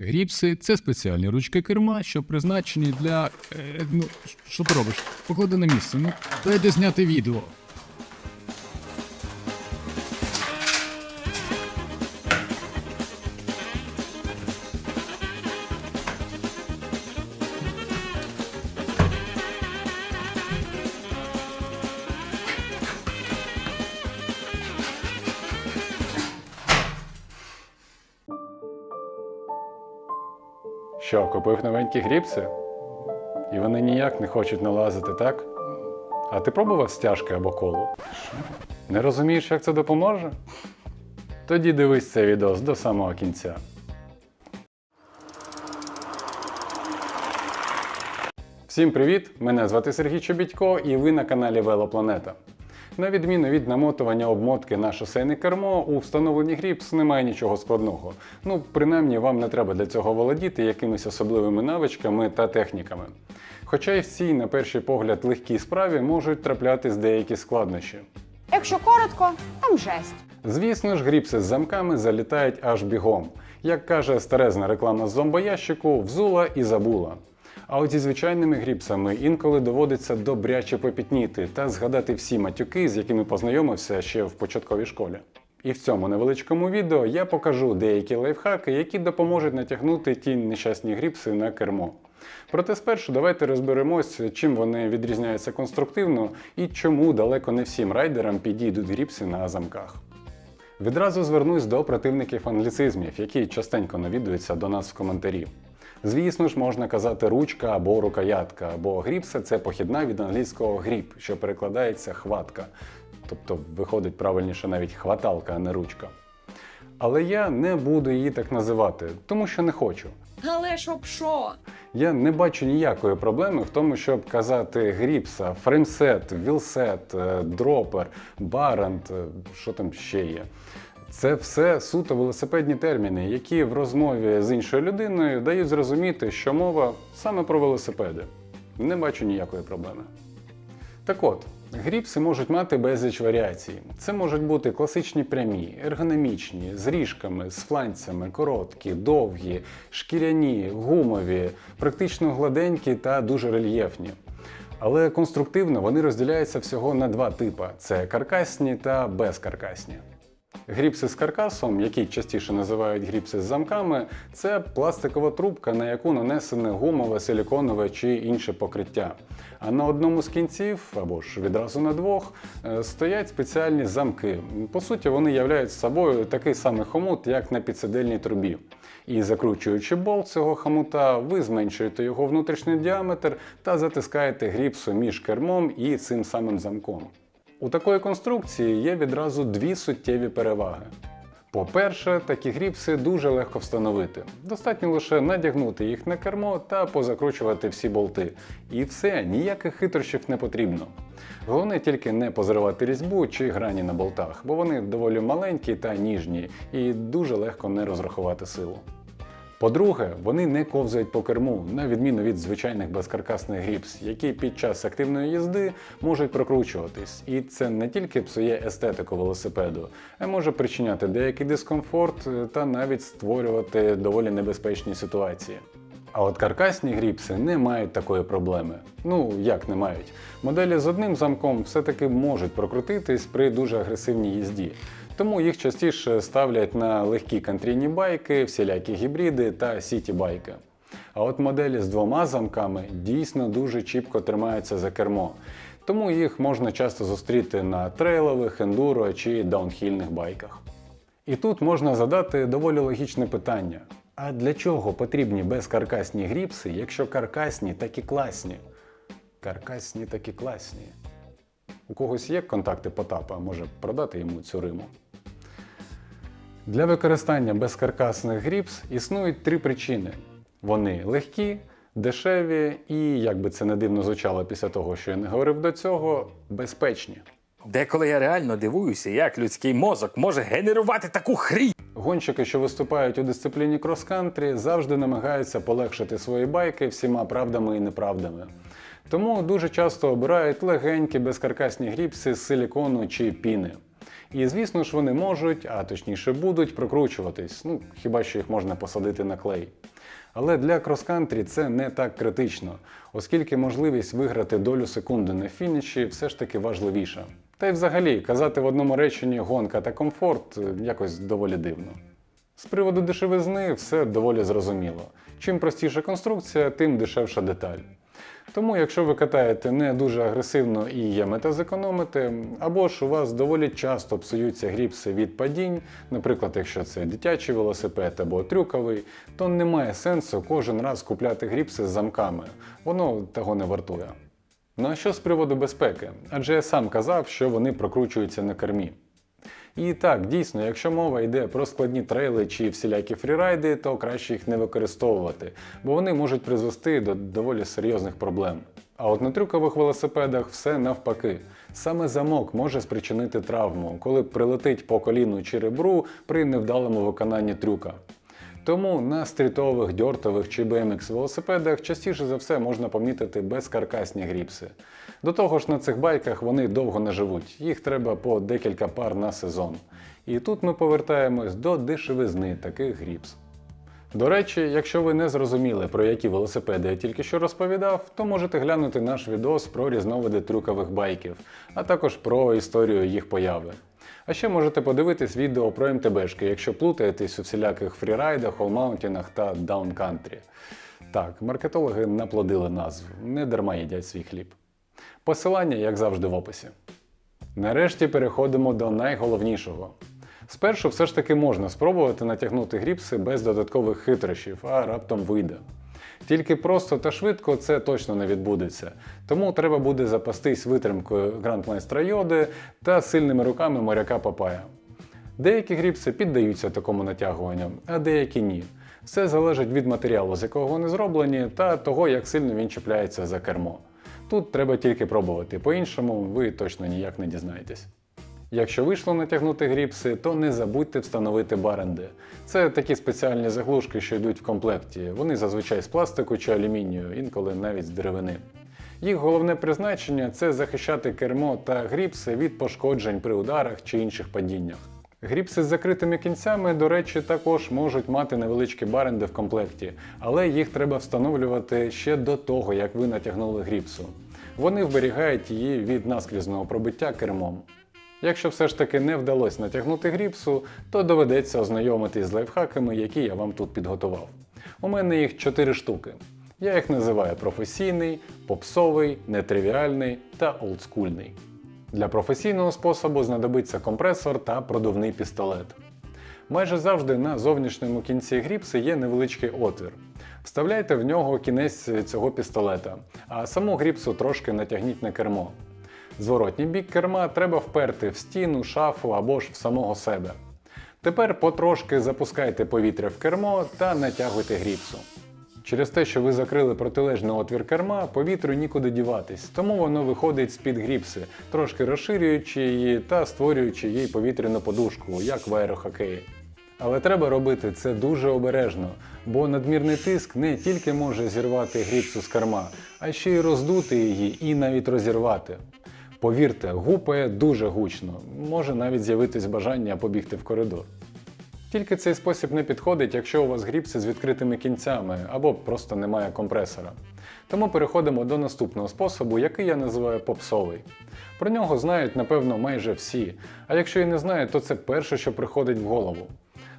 Гріпси це спеціальні ручки керма, що призначені для. Е, ну, що ти робиш? Поклади на місце. Ну, дайте зняти відео. Що, купив новенькі гріпси? І вони ніяк не хочуть налазити, так? А ти пробував стяжки або колу? Не розумієш, як це допоможе? Тоді дивись це відео до самого кінця. Всім привіт! Мене звати Сергій Чобітько і ви на каналі Велопланета. На відміну від намотування обмотки на шосейне кермо, у встановленні гріпс немає нічого складного. Ну, принаймні, вам не треба для цього володіти якимись особливими навичками та техніками. Хоча й в цій, на перший погляд, легкій справі можуть траплятись деякі складнощі. Якщо коротко, там жесть. Звісно ж, гріпси з замками залітають аж бігом. Як каже старезна реклама з зомбоящику, взула і забула. А от зі звичайними гріпсами інколи доводиться добряче попітніти та згадати всі матюки, з якими познайомився ще в початковій школі. І в цьому невеличкому відео я покажу деякі лайфхаки, які допоможуть натягнути ті нещасні гріпси на кермо. Проте спершу давайте розберемось, чим вони відрізняються конструктивно і чому далеко не всім райдерам підійдуть гріпси на замках. Відразу звернусь до противників англіцизмів, які частенько навідуються до нас в коментарі. Звісно ж, можна казати ручка або рукоятка, бо гріпса це похідна від англійського гріп, що перекладається хватка. Тобто виходить правильніше навіть хваталка, а не ручка. Але я не буду її так називати, тому що не хочу. Але щоб що? Я не бачу ніякої проблеми в тому, щоб казати гріпса, фреймсет, вілсет, дропер, барант, що там ще є. Це все суто велосипедні терміни, які в розмові з іншою людиною дають зрозуміти, що мова саме про велосипеди. Не бачу ніякої проблеми. Так от, гріпси можуть мати безліч варіацій. Це можуть бути класичні прямі, ергономічні, з ріжками, з фланцями, короткі, довгі, шкіряні, гумові, практично гладенькі та дуже рельєфні. Але конструктивно вони розділяються всього на два типи: це каркасні та безкаркасні. Гріпси з каркасом, які частіше називають гріпси з замками, це пластикова трубка, на яку нанесене гумове, силіконове чи інше покриття. А на одному з кінців, або ж відразу на двох, е, стоять спеціальні замки. По суті, вони являють собою такий самий хомут, як на підсидельній трубі. І закручуючи болт цього хомута, ви зменшуєте його внутрішній діаметр та затискаєте гріпсу між кермом і цим самим замком. У такої конструкції є відразу дві суттєві переваги. По-перше, такі гріпси дуже легко встановити. Достатньо лише надягнути їх на кермо та позакручувати всі болти. І все, ніяких хитрощів не потрібно. Головне тільки не позривати різьбу чи грані на болтах, бо вони доволі маленькі та ніжні і дуже легко не розрахувати силу. По-друге, вони не ковзають по керму, на відміну від звичайних безкаркасних гріпс, які під час активної їзди можуть прокручуватись. І це не тільки псує естетику велосипеду, а може причиняти деякий дискомфорт е, та навіть створювати доволі небезпечні ситуації. А от каркасні гріпси не мають такої проблеми. Ну як не мають. Моделі з одним замком все-таки можуть прокрутитись при дуже агресивній їзді. Тому їх частіше ставлять на легкі контрійні байки, всілякі гібриди та сіті-байки. А от моделі з двома замками дійсно дуже чіпко тримаються за кермо. Тому їх можна часто зустріти на трейлових, ендуро чи даунхільних байках. І тут можна задати доволі логічне питання: а для чого потрібні безкаркасні гріпси, якщо каркасні такі класні? Каркасні такі класні. У когось є контакти Потапа, може продати йому цю риму. Для використання безкаркасних гріпс існують три причини: вони легкі, дешеві і, як би це не дивно звучало після того, що я не говорив до цього, безпечні. Деколи я реально дивуюся, як людський мозок може генерувати таку хрінь. Гонщики, що виступають у дисципліні крос-кантрі, завжди намагаються полегшити свої байки всіма правдами і неправдами. Тому дуже часто обирають легенькі безкаркасні гріпси з силікону чи піни. І звісно ж вони можуть, а точніше будуть прокручуватись, ну хіба що їх можна посадити на клей. Але для крос-кантрі це не так критично, оскільки можливість виграти долю секунди на фініші все ж таки важливіша. Та й взагалі казати в одному реченні гонка та комфорт е, якось доволі дивно. З приводу дешевизни все доволі зрозуміло. Чим простіша конструкція, тим дешевша деталь. Тому, якщо ви катаєте не дуже агресивно і є мета зекономити, або ж у вас доволі часто псуються гріпси від падінь, наприклад, якщо це дитячий велосипед або трюковий, то немає сенсу кожен раз купляти гріпси з замками. Воно того не вартує. Ну а що з приводу безпеки? Адже я сам казав, що вони прокручуються на кермі. І так, дійсно, якщо мова йде про складні трейли чи всілякі фрірайди, то краще їх не використовувати, бо вони можуть призвести до доволі серйозних проблем. А от на трюкових велосипедах все навпаки. Саме замок може спричинити травму, коли прилетить по коліну чи ребру при невдалому виконанні трюка. Тому на стрітових, дьортових чи BMX велосипедах частіше за все можна помітити безкаркасні гріпси. До того ж на цих байках вони довго не живуть, їх треба по декілька пар на сезон. І тут ми повертаємось до дешевизни таких гріпс. До речі, якщо ви не зрозуміли, про які велосипеди я тільки що розповідав, то можете глянути наш відос про різновиди трюкових байків, а також про історію їх появи. А ще можете подивитись відео про МТБшки, якщо плутаєтесь у всіляких фрірайдах, холмаунтінах та даункантрі. Так, маркетологи наплодили назву, не дарма їдять свій хліб. Посилання, як завжди, в описі. Нарешті переходимо до найголовнішого. Спершу все ж таки можна спробувати натягнути гріпси без додаткових хитрощів, а раптом вийде. Тільки просто та швидко це точно не відбудеться, тому треба буде запастись витримкою грандмайстра йоди та сильними руками моряка Папая. Деякі гріпси піддаються такому натягуванню, а деякі ні. Все залежить від матеріалу, з якого вони зроблені, та того, як сильно він чіпляється за кермо. Тут треба тільки пробувати, по-іншому ви точно ніяк не дізнаєтесь. Якщо вийшло натягнути гріпси, то не забудьте встановити баренди. Це такі спеціальні заглушки, що йдуть в комплекті. Вони зазвичай з пластику чи алюмінію, інколи навіть з деревини. Їх головне призначення це захищати кермо та гріпси від пошкоджень при ударах чи інших падіннях. Гріпси з закритими кінцями, до речі, також можуть мати невеличкі баренди в комплекті, але їх треба встановлювати ще до того, як ви натягнули гріпсу. Вони вберігають її від наскрізного пробиття кермом. Якщо все ж таки не вдалося натягнути гріпсу, то доведеться ознайомитись з лайфхаками, які я вам тут підготував. У мене їх 4 штуки. Я їх називаю професійний, попсовий, нетривіальний та олдскульний. Для професійного способу знадобиться компресор та продувний пістолет. Майже завжди на зовнішньому кінці гріпси є невеличкий отвір. Вставляйте в нього кінець цього пістолета, а саму гріпсу трошки натягніть на кермо. Зворотній бік керма треба вперти в стіну, шафу або ж в самого себе. Тепер потрошки запускайте повітря в кермо та натягуйте гріпсу. Через те, що ви закрили протилежний отвір керма, повітрю нікуди діватись, тому воно виходить з-під гріпси, трошки розширюючи її та створюючи їй повітряну подушку, як в аерохокеї. Але треба робити це дуже обережно, бо надмірний тиск не тільки може зірвати гріпсу з керма, а ще й роздути її і навіть розірвати. Повірте, гупає дуже гучно, може навіть з'явитись бажання побігти в коридор. Тільки цей спосіб не підходить, якщо у вас гріпси з відкритими кінцями або просто немає компресора. Тому переходимо до наступного способу, який я називаю попсовий. Про нього знають, напевно, майже всі, а якщо і не знають, то це перше, що приходить в голову.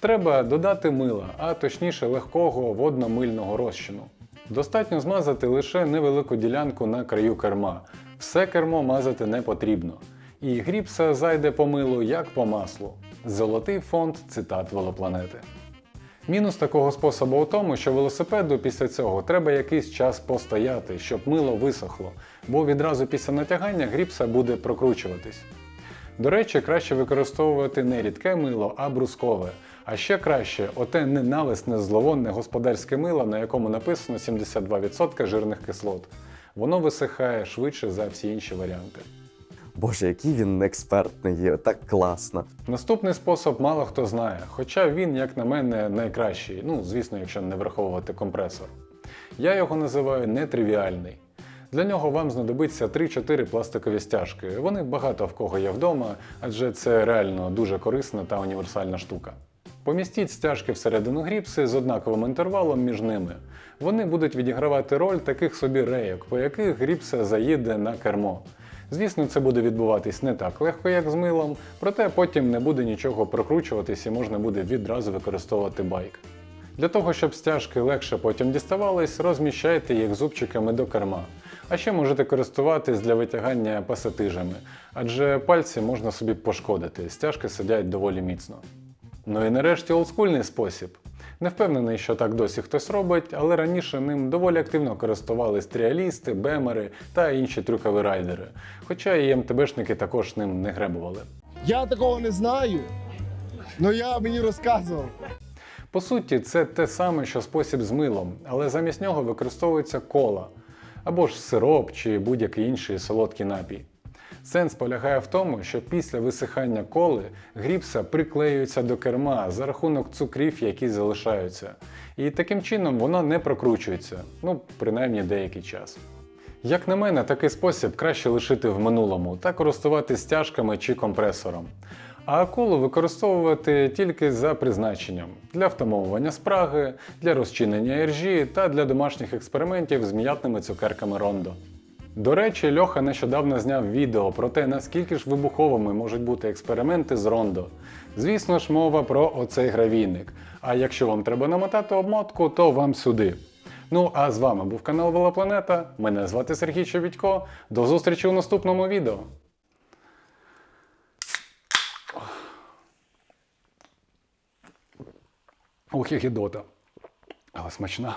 Треба додати мила, а точніше легкого водно-мильного розчину. Достатньо змазати лише невелику ділянку на краю керма. Все кермо мазати не потрібно. І гріпса зайде по милу як по маслу. Золотий фонд цитат велопланети. Мінус такого способу у тому, що велосипеду після цього треба якийсь час постояти, щоб мило висохло, бо відразу після натягання гріпса буде прокручуватись. До речі, краще використовувати не рідке мило, а брускове. А ще краще оте ненависне зловонне господарське мило, на якому написано 72% жирних кислот. Воно висихає швидше за всі інші варіанти. Боже, який він експертний, так класно. Наступний спосіб мало хто знає, хоча він, як на мене, найкращий, ну, звісно, якщо не враховувати компресор. Я його називаю нетривіальний. Для нього вам знадобиться 3-4 пластикові стяжки. Вони багато в кого є вдома, адже це реально дуже корисна та універсальна штука. Помістіть стяжки всередину гріпси з однаковим інтервалом між ними. Вони будуть відігравати роль таких собі рейок, по яких гріпса заїде на кермо. Звісно, це буде відбуватись не так легко, як з милом, проте потім не буде нічого прокручуватись і можна буде відразу використовувати байк. Для того, щоб стяжки легше потім діставались, розміщайте їх зубчиками до керма. А ще можете користуватись для витягання пасатижами, адже пальці можна собі пошкодити, стяжки сидять доволі міцно. Ну і нарешті олдскульний спосіб. Не впевнений, що так досі хтось робить, але раніше ним доволі активно користувались тріалісти, бемери та інші трюкові райдери. Хоча і МТБшники також ним не гребували. Я такого не знаю. але я мені розказував. По суті, це те саме, що спосіб з милом, але замість нього використовується кола або ж сироп чи будь-який інший солодкий напій. Сенс полягає в тому, що після висихання коли гріпса приклеюється до керма за рахунок цукрів, які залишаються. І таким чином воно не прокручується, ну принаймні деякий час. Як на мене, такий спосіб краще лишити в минулому та користуватись стяжками чи компресором. А колу використовувати тільки за призначенням для втамовування спраги, для розчинення іржі та для домашніх експериментів з м'ятними цукерками Рондо. До речі, Льоха нещодавно зняв відео про те, наскільки ж вибуховими можуть бути експерименти з Рондо. Звісно ж, мова про оцей гравійник. А якщо вам треба намотати обмотку, то вам сюди. Ну а з вами був канал Велопланета. Мене звати Сергій Чобідько. До зустрічі у наступному відео. Ох, і гідота. Але смачна.